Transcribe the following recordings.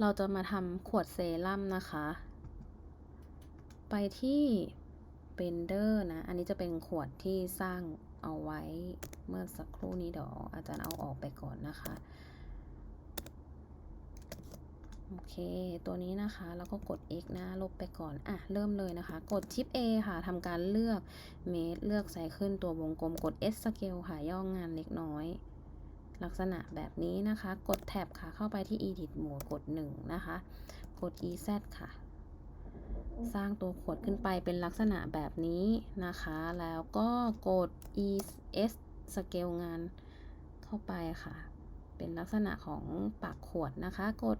เราจะมาทำขวดเซรั่มนะคะ ไปที่ Blender นะ อันนี้จะเป็นขวดที่สร้างเอาไว้เมื่อสักครู่นี้เดี๋ยวอาจารย์เอาออกไปก่อนนะคะ โอเค ตัวนี้นะคะ แล้วก็กด X นะ ลบไปก่อน อะ เริ่มเลยนะคะ กดชิป A ค่ะทำการเลือกเมตร เลือกไซเคิลตัววงกลม กด S scale ค่ะ ย่องงานเล็กน้อย ลักษณะแบบนี้นะคะ กดแท็บค่ะ เข้าไปที่ Edit Mode กด 1 นะคะ กด EZ ค่ะ สร้างตัวขวดขึ้นไปเป็นลักษณะแบบนี้นะคะ แล้วก็กด ES scale งานเข้าไปค่ะ เป็นลักษณะของปากขวดนะคะ กด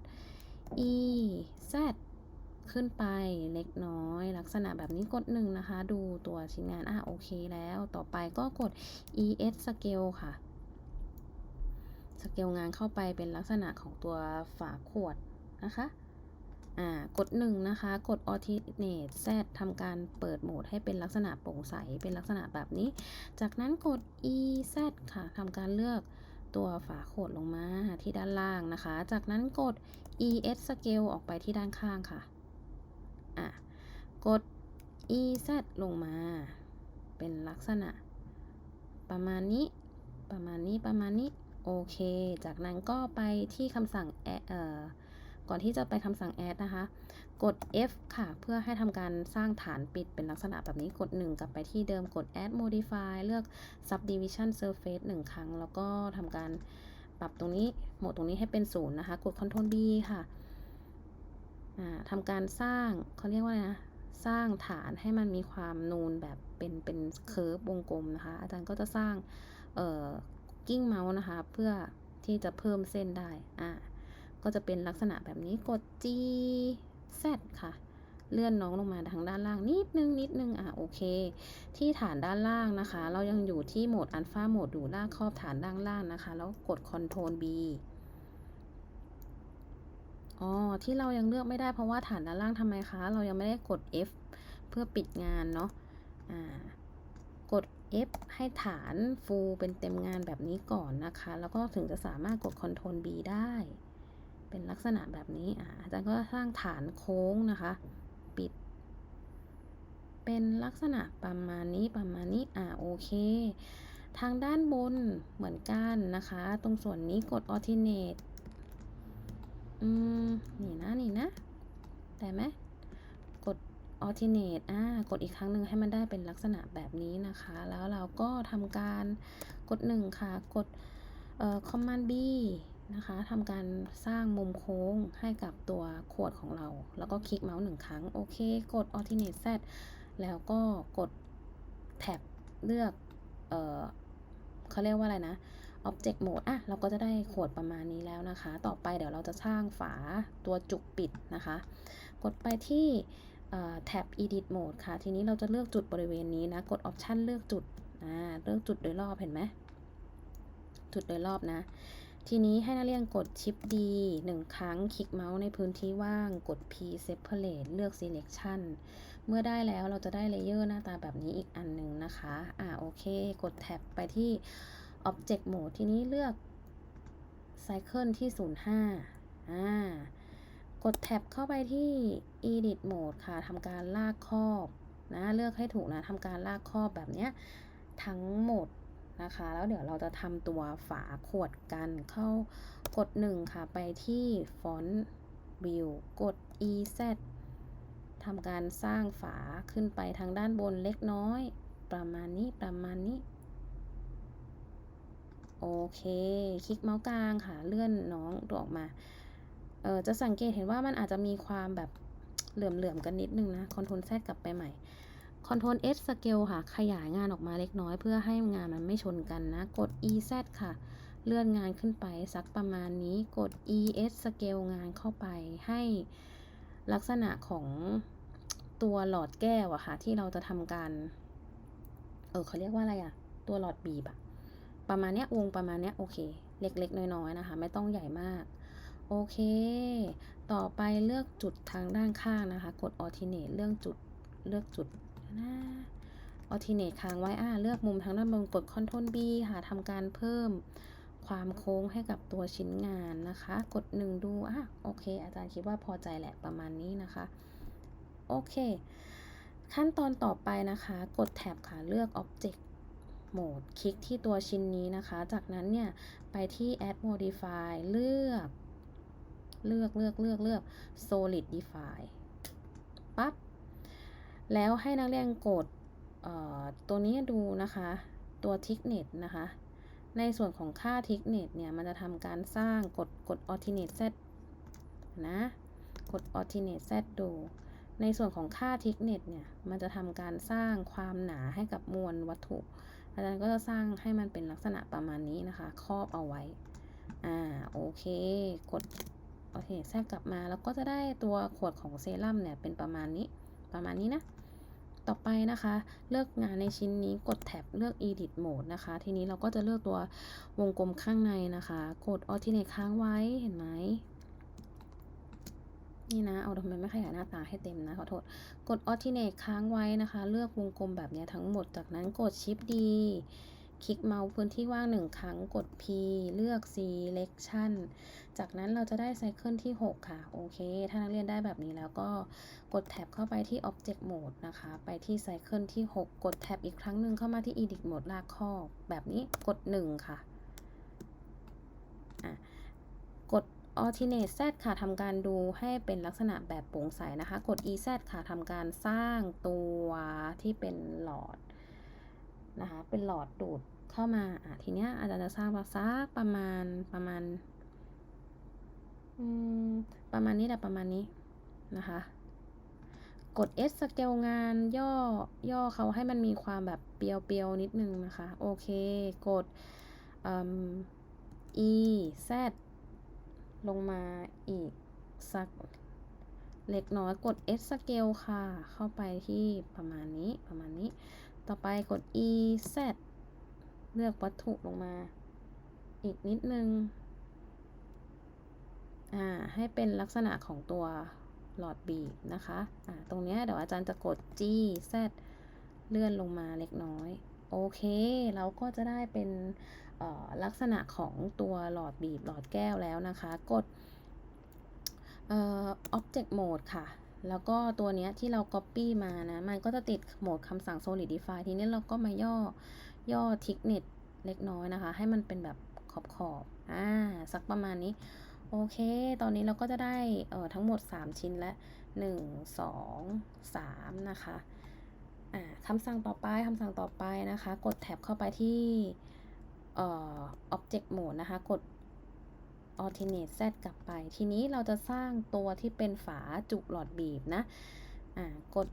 EZ ขึ้นไปเล็กน้อย ลักษณะแบบนี้กด 1 นะคะ ดูตัวชิ้นงานอะโอเคแล้ว ต่อไปก็กด ES scale ค่ะ เกลงานเข้าไปเป็นลักษณะของตัวฝาขวดนะคะอ่ากด1นะคะ กด alternate Z ทำการเปิดโหมดให้เป็นลักษณะโปร่งใส เป็นลักษณะแบบนี้ จากนั้นกด EZ ค่ะทำการเลือกตัวฝาขวดลงมาที่ด้านล่างนะคะ จากนั้นกด ES scale ออกไปที่ด้านข้างค่ะ อะ กด EZ ลงมา เป็นลักษณะ ประมาณนี้ ประมาณนี้ ประมาณนี้ โอเค จากนั้นก็ไปที่คำสั่ง add เอ่อก่อนที่จะไปคำสั่ง add นะคะ กด F ค่ะ เพื่อให้ทำการสร้างฐานปิดเป็นลักษณะแบบนี้ กด 1 กลับไปที่เดิม กด add modify เลือก subdivision surface 1 ครั้ง แล้วก็ทำการปรับตรงนี้ โหมดตรงนี้ให้เป็นศูนย์นะคะ กด Ctrl B ค่ะทำการสร้างเขาเรียกว่าอะไรนะ สร้างฐานให้มันมีความนูนแบบเป็นเป็นเคิร์ฟวงกลมนะคะ อาจารย์ก็จะสร้างเอ่อ กิ้งเมาส์นะคะ เพื่อที่จะเพิ่มเส้นได้ อ่า ก็จะเป็นลักษณะแบบนี้กด G Z ค่ะ เลื่อนน้องลงมาทางด้านล่างนิดนึงนิดนึง อะโอเค ที่ฐานด้านล่างนะคะ เรายังอยู่ที่โหมดอัลฟาโหมดอยู่ลากครอบฐานด้านล่างนะคะ แล้วกด Ctrl B อ๋อ ที่เรายังเลือกไม่ได้เพราะว่าฐานด้านล่างทำไมคะ เรายังไม่ได้กด F เพื่อปิดงานเนาะ อ่า กด F ให้ฐานฟูลเป็นเต็มงานแบบนี้ก่อนนะคะ แล้วก็ถึงจะสามารถกด Ctrl B ได้ เป็นลักษณะแบบนี้อ่าอาจารย์ก็สร้างฐานโค้งนะคะ ปิด เป็นลักษณะประมาณนี้ประมาณนี้อ่าโอเค ทางด้านบนเหมือนกันนะคะ ตรงส่วนนี้กด alternate อืม นี่นะ นี่นะ ได้ไหม alternate อ่ากดอีกครั้งหนึ่งให้มันได้เป็นลักษณะแบบนี้นะคะ แล้วเราก็ทำการกด 1 ค่ะ กดเอ่อ command B นะคะทำการสร้างมุมโค้งให้กับตัวขวดของเรา แล้วก็คลิกเมาส์หนึ่งครั้ง โอเค กด alternate Z แล้วก็กดแท็บเลือก เอ่อเขาเรียกว่าอะไรนะ Object Mode อะ เราก็จะได้ขวดประมาณนี้แล้วนะคะ ต่อไปเดี๋ยวเราจะสร้างฝาตัวจุกปิดนะคะ กดไปที่ แท็บ Edit Mode ค่ะ ทีนี้เราจะเลือกจุดบริเวณนี้นะ กด Option เลือกจุดเลือกจุดโดยรอบเห็นไหม จุดโดยรอบนะ ทีนี้ให้นักเรียนกด Shift D 1 ครั้ง คลิกเมาส์ในพื้นที่ว่าง กด P Separate เลือก Selection เมื่อได้แล้วเราจะได้เลเยอร์หน้าตาแบบนี้อีกอันหนึ่งนะคะ อ่าโอเค กดแท็บไปที่ Object Mode ทีนี้เลือก Cycle ที่ 05อ่า กดแท็บเข้าไปที่ Edit Mode ค่ะทำการลากครอบนะเลือกให้ถูกนะทำการลากครอบแบบนี้ทั้งหมดนะคะ แล้วเดี๋ยวเราจะทำตัวฝาขวดกันเข้ากด 1 ค่ะไปที่ Font View กด EZ ทำการสร้างฝาขึ้นไปทางด้านบนเล็กน้อย ประมาณนี้ประมาณนี้ โอเค คลิกเมาส์กลางค่ะ เลื่อนน้องตัวออกมา เออจะสังเกตเห็นว่ามันอาจจะมีความแบบเหลื่อมๆกันนิดนึงนะคอนโทรล Z กลับไปใหม่คอนโทรล S scale ค่ะ ขยายงานออกมาเล็กน้อยเพื่อให้งานมันไม่ชนกันนะ กด EZ ค่ะ เลื่อนงานขึ้นไปสักประมาณนี้ กด ES scale งานเข้าไปให้ลักษณะของตัวหลอดแก้วอะค่ะ ที่เราจะทำการ เออเขาเรียกว่าอะไรอะตัวหลอดบีบอะประมาณเนี้ยวงประมาณเนี้ยโอเค เล็กๆ น้อยๆนะคะ ไม่ต้องใหญ่มาก โอเค ต่อไปเลือกจุดทางด้านข้างนะคะ กด alternate เลือกจุด เลือกจุดนะ alternate ค้างไว้ อ่า เลือกมุมทางด้านบน กด Ctrl B ค่ะทำการเพิ่มความโค้งให้กับตัวชิ้นงานนะคะ กดหนึ่งดู อะ โอเค อาจารย์คิดว่าพอใจแหละประมาณนี้นะคะ โอเค ขั้นตอนต่อไปนะคะ กดแท็บค่ะ เลือก Object Mode คลิกที่ตัวชิ้นนี้นะคะ จากนั้นเนี่ย ไปที่ Add Modify เลือก เลือกเลือกเลือกเลือก Solidify ปั๊บ แล้วให้นักเรียนกดตัวนี้ดูนะคะ ตัว Thickness นะคะ ในส่วนของค่า Thickness เนี่ย มันจะทำการสร้างกดกด Alternate Z นะ กด Alternate Z ดู ในส่วนของค่า Thickness เนี่ย มันจะทำการสร้างความหนาให้กับมวลวัตถุ อาจารย์ก็จะสร้างให้มันเป็นลักษณะประมาณนี้นะคะ ครอบเอาไว้ อ่า โอเค กด โอเคแทรกกลับมาแล้วก็จะได้ตัวขวดของเซรั่มเนี่ยเป็นประมาณนี้ประมาณนี้นะ ต่อไปนะคะ เลือกงานในชิ้นนี้กดแท็บเลือก edit mode นะคะ ทีนี้เราก็จะเลือกตัววงกลมข้างในนะคะ กด alternate ค้างไว้เห็นไหมนี่นะ เอาทำไมไม่ขยายหน้าตาให้เต็มนะ ขอโทษ กด alternate ค้างไว้นะคะ เลือกวงกลมแบบนี้ทั้งหมด จากนั้นกด shift D คลิกเมาส์พื้นที่ว่างหนึ่งครั้งกด P เลือก selection จากนั้นเราจะได้ไซเคิลที่ 6 ค่ะ โอเค ถ้านักเรียนได้แบบนี้แล้วก็กดแท็บเข้าไปที่ Object Mode นะคะ ไปที่ไซเคิลที่ 6 กดแท็บอีกครั้งหนึ่งเข้ามาที่ Edit Mode ลากข้อ แบบนี้กด 1 ค่ะอะกด Alternate Z ค่ะทำการดูให้เป็นลักษณะแบบโปร่งใสนะคะ กด EZ ค่ะทำการสร้างตัวที่เป็นหลอด นะคะ เป็นหลอดดูดเข้ามาอะทีเนี้ยอาจารย์จะสร้างมาสักประมาณประมาณอืมประมาณนี้แหละประมาณนี้นะคะ กด S สเกลงานย่อย่อเขาให้มันมีความแบบเปียวๆนิดนึงนะคะ โอเค กดอ E Z ลงมาอีกสักเล็กน้อยกด S สเกลค่ะ เข้าไปที่ประมาณนี้ประมาณนี้ ต่อไปกด E Z เลือกวัตถุลงมา อีกนิดนึง อ่า ให้เป็นลักษณะของตัวหลอดบีบนะคะ อ่า ตรงนี้เดี๋ยวอาจารย์จะกด G Z เลื่อนลงมาเล็กน้อย โอเค เราก็จะได้เป็นลักษณะของตัวหลอดบีบหลอดแก้วแล้วนะคะ กด object mode ค่ะ แล้วก็ตัวเนี้ยที่เรา copy มานะ มันก็จะติดโหมดคำสั่ง solidify ทีนี้เราก็มาย่อย่อ thickness เล็กน้อยนะคะ ให้มันเป็นแบบขอบขอบอ่าสักประมาณนี้ โอเค ตอนนี้เราก็จะได้เอ่อทั้งหมด 3 ชิ้นและ 1 2 3 นะคะอ่าคำสั่งต่อไปคำสั่งต่อไปนะคะ กดแท็บเข้าไปที่เอ่อ object mode นะคะ กด alternate z กลับไป ทีนี้เราจะสร้างตัวที่เป็นฝาจุหลอดบีบนะ อ่ากด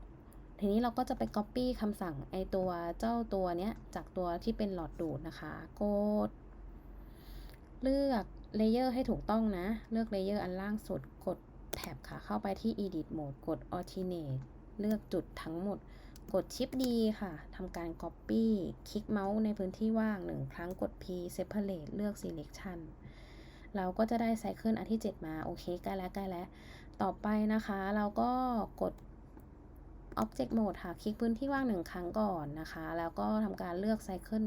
ทีนี้เราก็จะไป copy คำสั่งไอตัวเจ้าตัวเนี้ย จากตัวที่เป็นหลอดดูดนะคะ กด เลือกเลเยอร์ให้ถูกต้องนะ เลือกเลเยอร์อันล่างสุด กดแท็บค่ะ เข้าไปที่ edit mode กด alternate เลือกจุดทั้งหมด กดชิป D ค่ะทำการ copy คลิกเมาส์ในพื้นที่ว่างหนึ่งครั้งกด P separate เลือก selection เราก็จะได้ไซเคิลอันที่ 7 มาโอเคใกล้แล้วใกล้แล้ว ต่อไปนะคะเราก็กด object mode ค่ะ คลิกพื้นที่ว่างหนึ่งครั้งก่อนนะคะ แล้วก็ทำการเลือกไซเคิล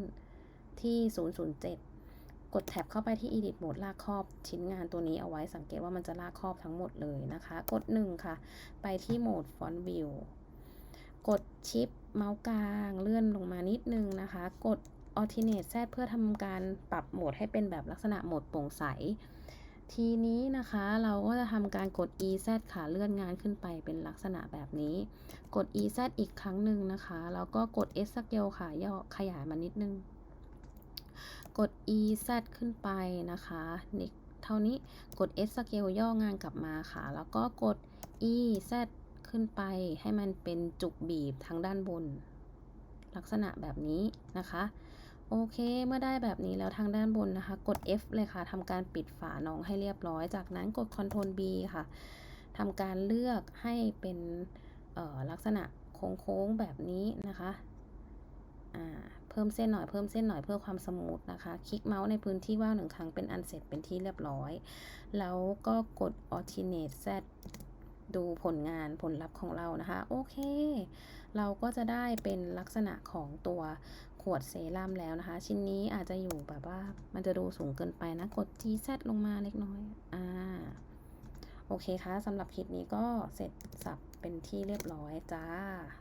ที่ 007 กดแท็บเข้าไปที่ edit mode ลากครอบชิ้นงานตัวนี้เอาไว้สังเกตว่ามันจะลากครอบทั้งหมดเลยนะคะ กด 1 ค่ะ ไปที่โหมด font view กดชิปเมาส์กลางเลื่อนลงมานิดนึงนะคะ กด alternate Z เพื่อทำการปรับโหมดให้เป็นแบบลักษณะโหมดโปร่งใส ทีนี้นะคะเราก็จะทำการกด EZ ค่ะเลื่อนงานขึ้นไปเป็นลักษณะแบบนี้ กด EZ อีกครั้งหนึ่งนะคะ แล้วก็กด S scale ค่ะย่อขยายมานิดนึง กด EZ ขึ้นไปนะคะนี่เท่านี้กด S scale ย่องานกลับมาค่ะ แล้วก็กด EZ ขึ้นไปให้มันเป็นจุกบีบทางด้านบน ลักษณะแบบนี้นะคะ โอเค เมื่อได้แบบนี้แล้วทางด้านบนนะคะ กด F เลยค่ะทำการปิดฝาน้องให้เรียบร้อย จากนั้นกด Ctrl B ค่ะทำการเลือกให้เป็นลักษณะโค้งๆแบบนี้นะคะเพิ่มเส้นหน่อยเพิ่มเส้นหน่อยเพื่อความสมูทนะคะ คลิกเมาส์ในพื้นที่ว่างหนึ่งครั้งเป็นอันเสร็จเป็นที่เรียบร้อย แล้วก็กด Alternate Z ดูผลงานผลลัพธ์ของเรานะคะ โอเค เราก็จะได้เป็นลักษณะของตัว ขวดเซรั่มแล้วนะคะ ชิ้นนี้อาจจะอยู่แบบว่า มันจะดูสูงเกินไปนะ กด GZ ลงมาเล็กน้อย อ่า โอเคค่ะสำหรับคลิปนี้ก็เสร็จสับเป็นที่เรียบร้อยจ้า